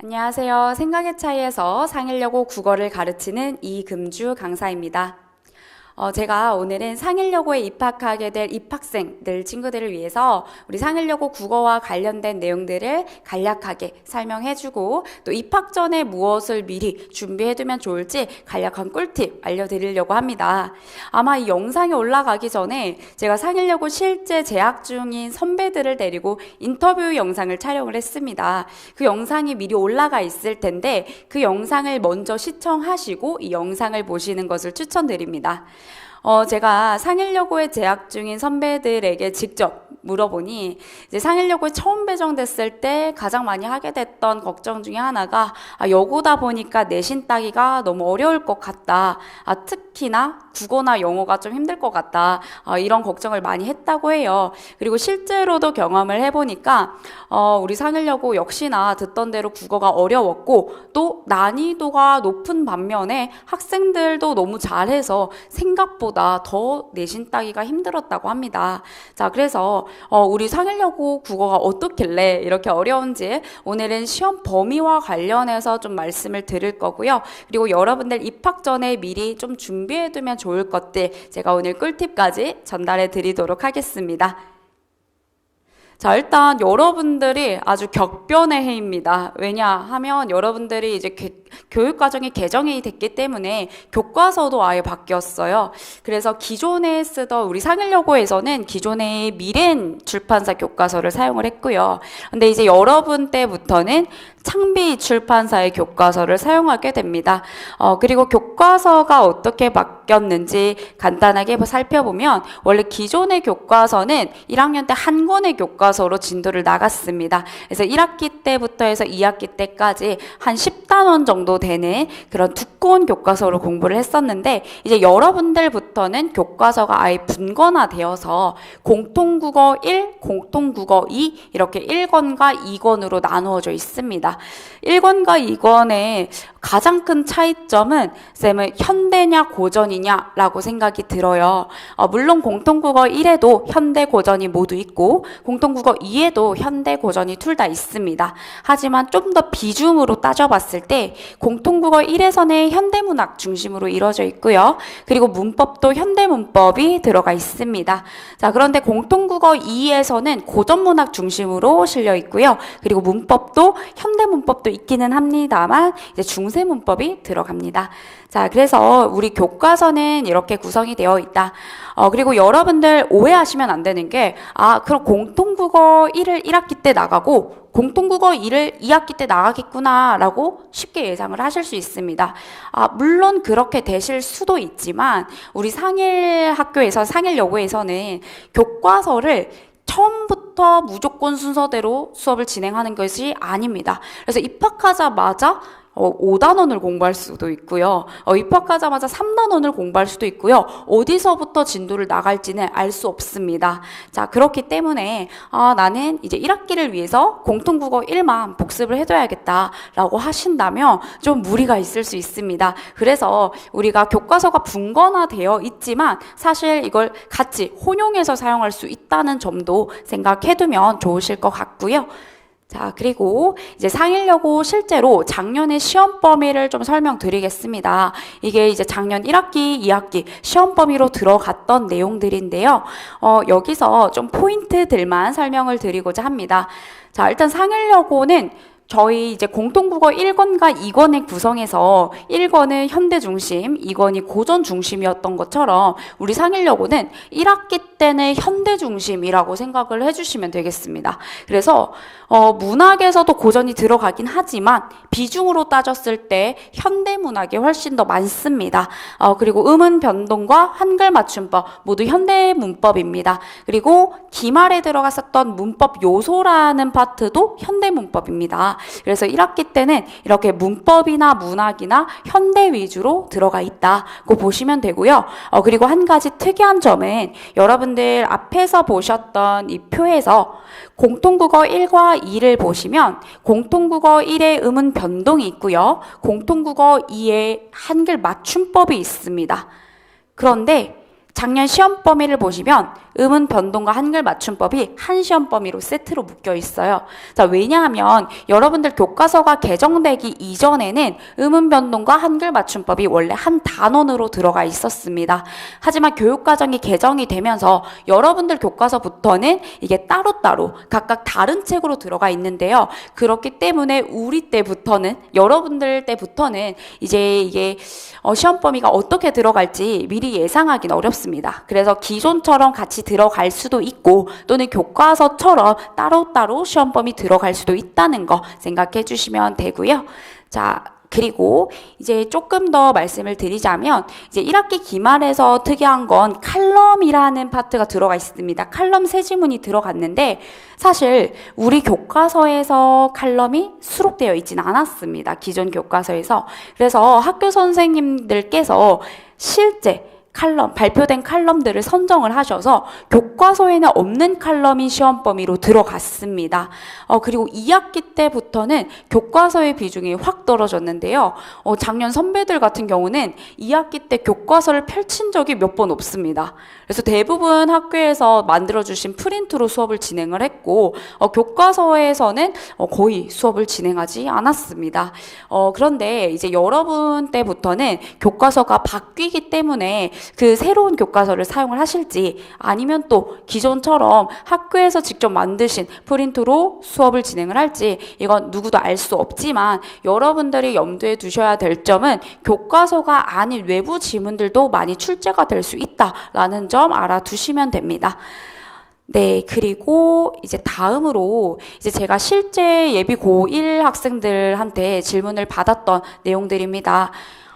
안녕하세요. 생각의 차이에서 상일여고 국어를 가르치는 이금주 강사입니다. 어, 제가 오늘은 상일여고에 입학하게 될 입학생들 친구들을 위해서 우리 상일여고 국어와 관련된 내용들을 간략하게 설명해주고 또 입학 전에 무엇을 미리 준비해두면 좋을지 간략한 꿀팁 알려드리려고 합니다. 아마 이 영상이 올라가기 전에 제가 상일여고 실제 재학 중인 선배들을 데리고 인터뷰 영상을 촬영을 했습니다. 그 영상이 미리 올라가 있을 텐데 그 영상을 먼저 시청하시고 이 영상을 보시는 것을 추천드립니다. 어, 제가 상일여고에 재학 중인 선배들에게 직접 물어보니 이제 상일여고에 처음 배정됐을 때 가장 많이 하게 됐던 걱정 중에 하나가 아, 여고다 보니까 내신 따기가 너무 어려울 것 같다. 아, 특 히나 국어나 영어가 좀 힘들 것 같다. 아, 이런 걱정을 많이 했다고 해요. 그리고 실제로도 경험을 해보니까 어, 우리 상일여고 역시나 듣던 대로 국어가 어려웠고 또 난이도가 높은 반면에 학생들도 너무 잘해서 생각보다 더 내신 따기가 힘들었다고 합니다. 자, 그래서 어, 우리 상일여고 국어가 어떻길래 이렇게 어려운지 오늘은 시험 범위와 관련해서 좀 말씀을 드릴 거고요. 그리고 여러분들 입학 전에 미리 좀 준비 해두면 좋을 것들 제가 오늘 꿀팁까지 전달해 드리도록 하겠습니다. 자, 일단 여러분들이 아주 격변의 해입니다. 왜냐하면 여러분들이 이제 개, 교육과정이 개정이 됐기 때문에 교과서도 아예 바뀌었어요. 그래서 기존에 쓰던 우리 상일여고에서는 기존의 미렌 출판사 교과서를 사용을 했고요. 근데 이제 여러분 때부터는 창비 출판사의 교과서를 사용하게 됩니다. 어, 그리고 교과서가 어떻게 바뀌었는지 간단하게 살펴보면 원래 기존의 교과서는 1학년 때 한 권의 교과서로 진도를 나갔습니다. 그래서 1학기 때부터 해서 2학기 때까지 한 10단원 정도 되는 그런 두꺼운 교과서로 공부를 했었는데 이제 여러분들부터는 교과서가 아예 분권화되어서 공통국어 1, 공통국어 2 이렇게 1권과 2권으로 나누어져 있습니다. 1권과 2권의 가장 큰 차이점은 쌤은 현대냐 고전이냐라고 생각이 들어요. 어, 물론 공통국어 1에도 현대 고전이 모두 있고 공통국어 2에도 현대 고전이 둘 다 있습니다. 하지만 좀 더 비중으로 따져봤을 때 공통국어 1에서는 현대문학 중심으로 이루어져 있고요. 그리고 문법도 현대문법이 들어가 있습니다. 자, 그런데 공통국어 2에서는 고전문학 중심으로 실려 있고요. 그리고 문법도 현대 문법도 있기는 합니다만 이제 중세 문법이 들어갑니다. 자, 그래서 우리 교과서는 이렇게 구성이 되어 있다. 어, 그리고 여러분들 오해하시면 안 되는 게, 아, 그럼 공통국어 1을 1학기 때 나가고, 공통국어 2를 2학기 때 나가겠구나, 라고 쉽게 예상을 하실 수 있습니다. 아, 물론 그렇게 되실 수도 있지만, 우리 상일 학교에서, 상일 여고에서는 교과서를 처음부터 무조건 순서대로 수업을 진행하는 것이 아닙니다. 그래서 입학하자마자 어, 5단원을 공부할 수도 있고요. 어, 입학하자마자 3단원을 공부할 수도 있고요. 어디서부터 진도를 나갈지는 알 수 없습니다. 자, 그렇기 때문에 아, 나는 이제 1학기를 위해서 공통국어 1만 복습을 해둬야겠다라고 하신다면 좀 무리가 있을 수 있습니다. 그래서 우리가 교과서가 분권화되어 있지만 사실 이걸 같이 혼용해서 사용할 수 있다는 점도 생각해두면 좋으실 것 같고요. 자, 그리고 이제 상일여고 실제로 작년의 시험 범위를 좀 설명드리겠습니다. 이게 이제 작년 1학기, 2학기 시험 범위로 들어갔던 내용들인데요. 어, 여기서 좀 포인트들만 설명을 드리고자 합니다. 자, 일단 상일여고는 저희 이제 공통국어 1권과 2권의 구성에서 1권은 현대 중심, 2권이 고전 중심이었던 것처럼 우리 상일여고는 1학기 때는 현대 중심이라고 생각을 해주시면 되겠습니다. 그래서 어, 문학에서도 고전이 들어가긴 하지만 비중으로 따졌을 때 현대 문학이 훨씬 더 많습니다. 어, 그리고 음은 변동과 한글 맞춤법 모두 현대 문법입니다. 그리고 기말에 들어갔었던 문법 요소라는 파트도 현대 문법입니다. 그래서 1학기 때는 이렇게 문법이나 문학이나 현대 위주로 들어가 있다고 보시면 되고요. 어, 그리고 한 가지 특이한 점은 여러분 들 앞에서 보셨던 이 표에서 공통국어 1과 2를 보시면 공통국어 1의 음은 변동이 있고요. 공통국어 2의 한글 맞춤법이 있습니다. 그런데 작년 시험 범위를 보시면 음운 변동과 한글 맞춤법이 한 시험 범위로 세트로 묶여 있어요. 자, 왜냐하면 여러분들 교과서가 개정되기 이전에는 음운 변동과 한글 맞춤법이 원래 한 단원으로 들어가 있었습니다. 하지만 교육과정이 개정이 되면서 여러분들 교과서부터는 이게 따로따로 각각 다른 책으로 들어가 있는데요. 그렇기 때문에 우리 때부터는 여러분들 때부터는 이제 이게 어, 시험 범위가 어떻게 들어갈지 미리 예상하기는 어렵습니다. 그래서 기존처럼 같이 들어갈 수도 있고 또는 교과서처럼 따로따로 시험 범위 들어갈 수도 있다는 거 생각해 주시면 되고요. 자, 그리고 이제 조금 더 말씀을 드리자면 이제 1학기 기말에서 특이한 건 칼럼이라는 파트가 들어가 있습니다. 칼럼 세 지문이 들어갔는데 사실 우리 교과서에서 칼럼이 수록되어 있지는 않았습니다. 기존 교과서에서. 그래서 학교 선생님들께서 실제 칼럼, 발표된 칼럼들을 선정을 하셔서 교과서에는 없는 칼럼이 시험 범위로 들어갔습니다. 어, 그리고 2학기 때부터는 교과서의 비중이 확 떨어졌는데요. 어, 작년 선배들 같은 경우는 2학기 때 교과서를 펼친 적이 몇 번 없습니다. 그래서 대부분 학교에서 만들어주신 프린트로 수업을 진행을 했고, 어, 교과서에서는 어, 거의 수업을 진행하지 않았습니다. 어, 그런데 이제 여러분 때부터는 교과서가 바뀌기 때문에 그 새로운 교과서를 사용을 하실지 아니면 또 기존처럼 학교에서 직접 만드신 프린트로 수업을 진행을 할지 이건 누구도 알 수 없지만 여러분들이 염두에 두셔야 될 점은 교과서가 아닌 외부 지문들도 많이 출제가 될 수 있다라는 점 알아두시면 됩니다. 네, 그리고 이제 다음으로 이제 제가 실제 예비 고1 학생들한테 질문을 받았던 내용들입니다.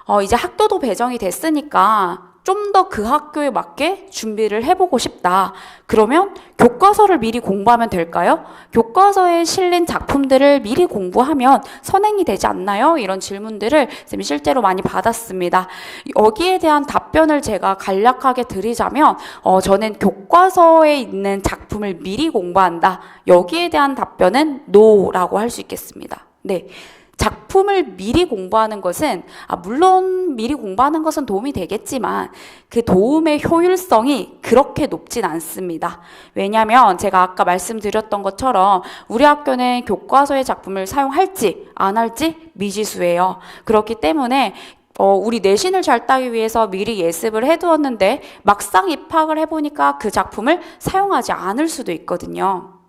어, 이제 학도도 배정이 됐으니까 좀 더 그 학교에 맞게 준비를 해보고 싶다. 그러면 교과서를 미리 공부하면 될까요? 교과서에 실린 작품들을 미리 공부하면 선행이 되지 않나요? 이런 질문들을 쌤이 실제로 많이 받았습니다. 여기에 대한 답변을 제가 간략하게 드리자면, 어, 저는 교과서에 있는 작품을 미리 공부한다. 여기에 대한 답변은 no라고 할 수 있겠습니다. 네. 작품을 미리 공부하는 것은 아, 물론 미리 공부하는 것은 도움이 되겠지만 그 도움의 효율성이 그렇게 높진 않습니다. 왜냐하면 제가 아까 말씀드렸던 것처럼 우리 학교는 교과서의 작품을 사용할지 안 할지 미지수예요. 그렇기 때문에 어, 우리 내신을 잘 따기 위해서 미리 예습을 해두었는데 막상 입학을 해보니까 그 작품을 사용하지 않을 수도 있거든요.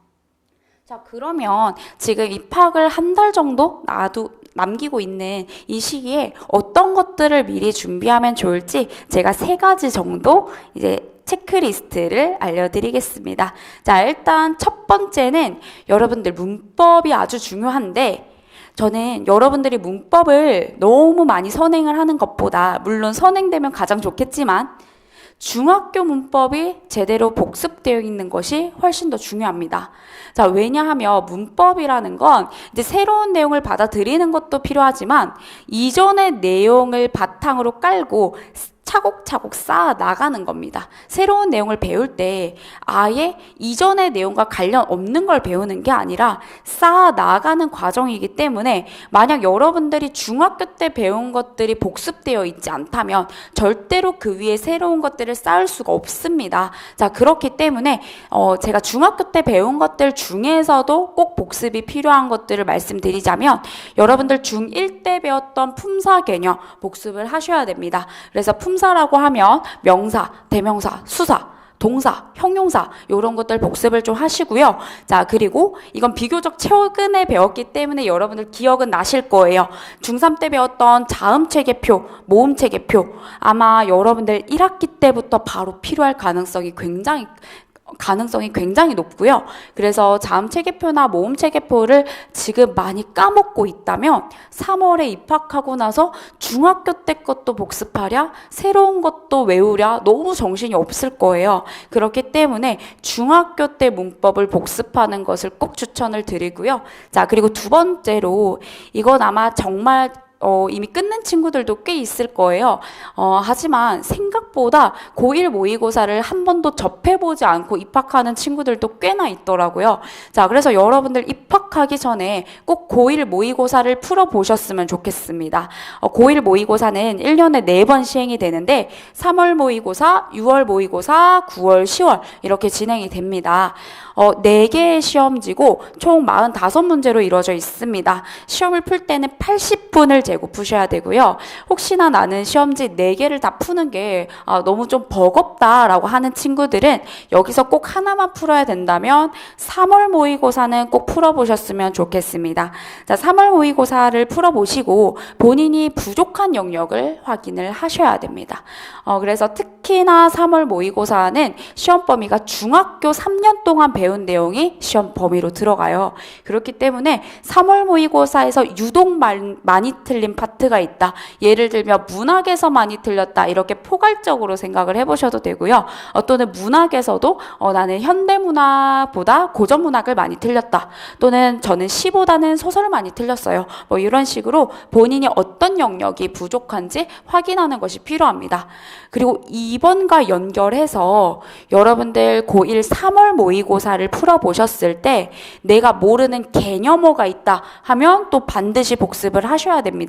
자, 그러면 지금 입학을 한 달 정도 놔두, 남기고 있는 이 시기에 어떤 것들을 미리 준비하면 좋을지 제가 세 가지 정도 이제 체크리스트를 알려드리겠습니다. 자, 일단 첫 번째는 여러분들 문법이 아주 중요한데 저는 여러분들이 문법을 너무 많이 선행을 하는 것보다 물론 선행되면 가장 좋겠지만 중학교 문법이 제대로 복습되어 있는 것이 훨씬 더 중요합니다. 자, 왜냐하면 문법이라는 건 이제 새로운 내용을 받아들이는 것도 필요하지만 이전의 내용을 바탕으로 깔고 차곡차곡 쌓아 나가는 겁니다. 새로운 내용을 배울 때 아예 이전의 내용과 관련 없는 걸 배우는 게 아니라 쌓아 나가는 과정이기 때문에 만약 여러분들이 중학교 때 배운 것들이 복습되어 있지 않다면 절대로 그 위에 새로운 것들을 쌓을 수가 없습니다. 자, 그렇기 때문에 어, 제가 중학교 때 배운 것들 중에서도 꼭 복습이 필요한 것들을 말씀드리자면 여러분들 중1 때 배웠던 품사 개념 복습을 하셔야 됩니다. 그래서 품 품사라고 하면 명사, 대명사, 수사, 동사, 형용사 이런 것들 복습을 좀 하시고요. 자 그리고 이건 비교적 최근에 배웠기 때문에 여러분들 기억은 나실 거예요. 중3 때 배웠던 자음체계표, 모음체계표 아마 여러분들 1학기 때부터 바로 필요할 가능성이 굉장히 가능성이 굉장히 높고요. 그래서 자음 체계표나 모음 체계표를 지금 많이 까먹고 있다면 3월에 입학하고 나서 중학교 때 것도 복습하랴, 새로운 것도 외우랴 너무 정신이 없을 거예요. 그렇기 때문에 중학교 때 문법을 복습하는 것을 꼭 추천을 드리고요. 자, 그리고 두 번째로 이건 아마 정말 어, 이미 끝낸 친구들도 꽤 있을 거예요. 어, 하지만 생각보다 고1 모의고사를 한 번도 접해보지 않고 입학하는 친구들도 꽤나 있더라고요. 자, 그래서 여러분들 입학하기 전에 꼭 고1 모의고사를 풀어보셨으면 좋겠습니다. 어, 고1 모의고사는 1년에 4번 시행이 되는데 3월 모의고사, 6월 모의고사, 9월, 10월 이렇게 진행이 됩니다. 어, 4개의 시험지고 총 45문제로 이루어져 있습니다. 시험을 풀 때는 80분을 재고 푸셔야 되고요. 혹시나 나는 시험지 4개를 다 푸는 게 아, 너무 좀 버겁다라고 하는 친구들은 여기서 꼭 하나만 풀어야 된다면 3월 모의고사는 꼭 풀어보셨으면 좋겠습니다. 자, 3월 모의고사를 풀어보시고 본인이 부족한 영역을 확인을 하셔야 됩니다. 어, 그래서 특히나 3월 모의고사는 시험 범위가 중학교 3년 동안 배운 내용이 시험 범위로 들어가요. 그렇기 때문에 3월 모의고사에서 유독 말- 많이 틀린 파트가 있다. 예를 들면 문학에서 많이 틀렸다. 이렇게 포괄적으로 생각을 해보셔도 되고요. 어, 또는 문학에서도 어, 나는 현대문학보다 고전문학을 많이 틀렸다. 또는 저는 시보다는 소설을 많이 틀렸어요. 뭐 이런 식으로 본인이 어떤 영역이 부족한지 확인하는 것이 필요합니다. 그리고 2번과 연결해서 여러분들 고1 3월 모의고사를 풀어보셨을 때 내가 모르는 개념어가 있다 하면 또 반드시 복습을 하셔야 됩니다.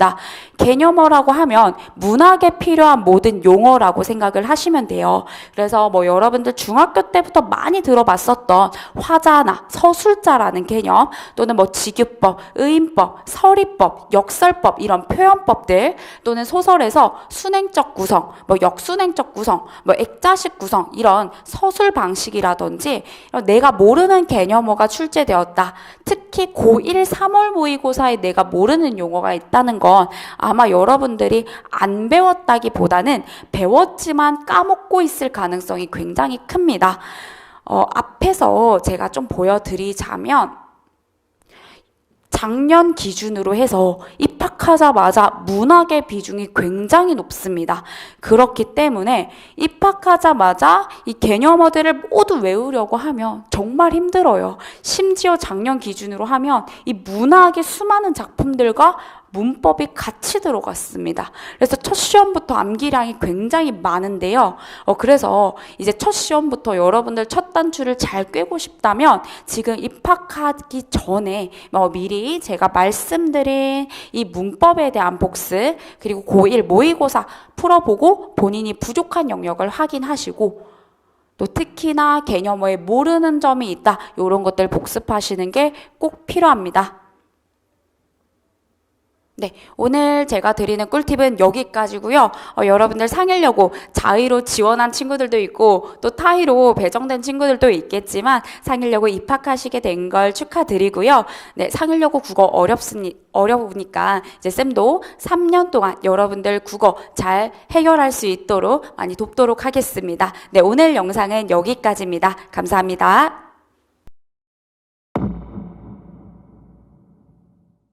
개념어라고 하면 문학에 필요한 모든 용어라고 생각을 하시면 돼요. 그래서 뭐 여러분들 중학교 때부터 많이 들어봤었던 화자나 서술자라는 개념 또는 뭐 직유법, 의인법, 서리법, 역설법 이런 표현법들 또는 소설에서 순행적 구성, 뭐 역순행적 구성, 뭐 액자식 구성 이런 서술 방식이라든지 내가 모르는 개념어가 출제되었다. 특히 고1 3월 모의고사에 내가 모르는 용어가 있다는 건 아마 여러분들이 안 배웠다기보다는 배웠지만 까먹고 있을 가능성이 굉장히 큽니다. 어, 앞에서 제가 좀 보여드리자면 작년 기준으로 해서 입학하자마자 문학의 비중이 굉장히 높습니다. 그렇기 때문에 입학하자마자 이 개념어들을 모두 외우려고 하면 정말 힘들어요. 심지어 작년 기준으로 하면 이 문학의 수많은 작품들과 문법이 같이 들어갔습니다. 그래서 첫 시험부터 암기량이 굉장히 많은데요. 어, 그래서 이제 첫 시험부터 여러분들 첫 단추를 잘 꿰고 싶다면 지금 입학하기 전에 뭐 미리 제가 말씀드린 이 문법에 대한 복습 그리고 고1 모의고사 풀어보고 본인이 부족한 영역을 확인하시고 또 특히나 개념어에 모르는 점이 있다. 이런 것들 복습하시는 게 꼭 필요합니다. 네, 오늘 제가 드리는 꿀팁은 여기까지고요. 어, 여러분들 상일여고 자의로 지원한 친구들도 있고 또 타의로 배정된 친구들도 있겠지만 상일여고 입학하시게 된 걸 축하드리고요. 네, 상일여고 국어 어렵습니 어려우니까 이제 쌤도 3년 동안 여러분들 국어 잘 해결할 수 있도록 많이 돕도록 하겠습니다. 네, 오늘 영상은 여기까지입니다. 감사합니다.